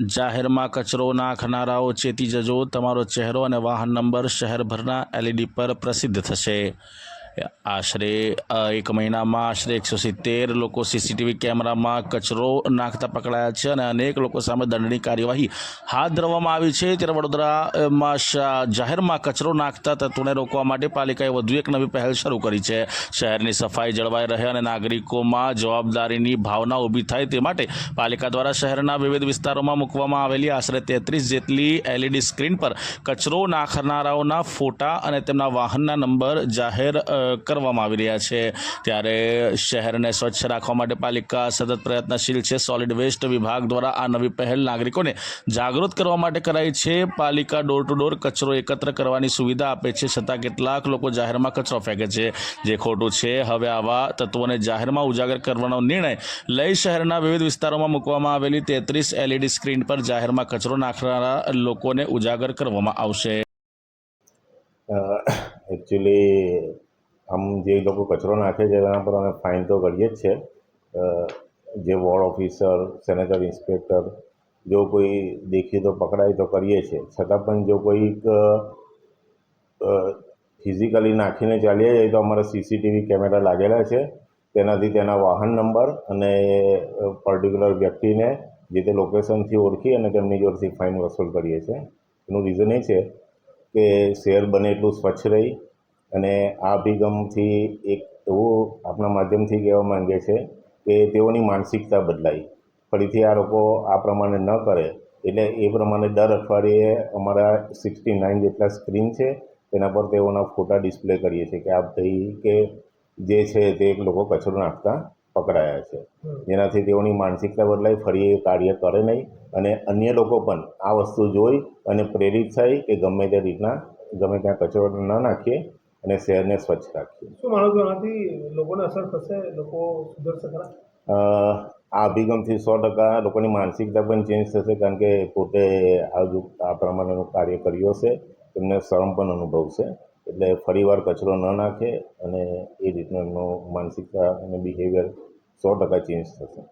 જાહેરમાં કચરો નાખનારાઓ ચેતી જજો. તમારો ચહેરો અને વાહન નંબર શહેરભરના એલઈડી પર પ્રસિદ્ધ થશે. આશરે એક મહિનામાં આશરે એકસો સિત્તેર લોકો સીસીટીવી કેમેરામાં કચરો નાખતા પકડાયા છે અને અનેક લોકો સામે દંડની કાર્યવાહી હાથ ધરવામાં આવી છે. ત્યારે વડોદરામાં જાહેરમાં કચરો નાખતા તત્વોને રોકવા માટે પાલિકાએ વધુ એક નવી પહેલ શરૂ કરી છે. શહેરની સફાઈ જળવાઈ રહે અને નાગરિકોમાં જવાબદારીની ભાવના ઊભી થાય તે માટે પાલિકા દ્વારા શહેરના વિવિધ વિસ્તારોમાં મૂકવામાં આવેલી આશરે તેત્રીસ જેટલી એલઈડી સ્ક્રીન પર કચરો નાખનારાઓના ફોટા અને તેમના વાહનના નંબર જાહેર કરવામાં આવી રહ્યા છે. ત્યારે શહેરને સ્વચ્છ રાખવા માટે પાલિકા સતત પ્રયત્નશીલ છે. સોલિડ વેસ્ટ વિભાગ દ્વારા આ નવી પહેલ નાગરિકોને જાગૃત કરવા માટે કરાઈ છે. પાલિકા ડોર ટુ ડોર કચરો એકત્ર કરવાની સુવિધા આપે છે, છતાં કેટલાક લોકો જાહેરમાં કચરો ફેંકે છે. જે ખોટું છે, હવે આવા તત્વોને જાહેરમાં ઉજાગર કરવાનો નિર્ણય લઈ શહેરના વિવિધ વિસ્તારોમાં મૂકવામાં આવેલી તેત્રીસ એલઈડી સ્ક્રીન પર જાહેરમાં કચરો નાખનારા લોકોને ઉજાગર કરવામાં આવશે. એકચ્યુઅલી આમ જે લોકો કચરો નાખે છે એના પર અમે ફાઇન તો કરીએ જ છે જે વોર્ડ ઓફિસર સેનેટરી ઇન્સ્પેક્ટર જો કોઈ દેખીએ તો પકડાય તો કરીએ છીએ. છતાં પણ જો કોઈક ફિઝિકલી નાખીને ચાલીએ જાય તો અમારા સીસીટીવી કેમેરા લાગેલા છે. તેનાથી તેના વાહન નંબર અને પર્ટિક્યુલર વ્યક્તિને જે તે લોકેશનથી ઓળખી અને તેમની જોડેથી ફાઇન વસૂલ કરીએ છીએ. એનું રીઝન એ છે કે શહેર બને એટલું સ્વચ્છ રહી અને આ અભિગમથી એક એવું આપણા માધ્યમથી કહેવા માંગે છે કે તેઓની માનસિકતા બદલાય. ફરીથી આ લોકો આ પ્રમાણે ન કરે. એટલે એ પ્રમાણે દર અઠવાડિયે અમારા સિક્સટી નાઇન જેટલા સ્ક્રીન છે તેના પર તેઓના ફોટા ડિસ્પ્લે કરીએ છીએ કે આ ભાઈ કે જે છે તે લોકો કચરો નાખતા પકડાયા છે. જેનાથી તેઓની માનસિકતા બદલાય ફરી એ કાર્ય કરે નહીં અને અન્ય લોકો પણ આ વસ્તુ જોઈ અને પ્રેરિત થાય કે ગમે તે રીતના ગમે ત્યાં કચરો ન નાખીએ અને શહેરને સ્વચ્છ રાખીએ. શું માનો છો આનાથી લોકોને અસર થશે? લોકો સુધરશે ખરા? આ અભિગમથી સો ટકા લોકોની માનસિકતા પણ ચેન્જ થશે કારણ કે પોતે આ જો આ પ્રમાણેનું કાર્ય કર્યું હશે તેમને શરમ પણ અનુભવશે. એટલે ફરીવાર કચરો ન નાખે અને એ રીતનું એમનું માનસિકતા અને બિહેવિયર સો ટકા ચેન્જ થશે.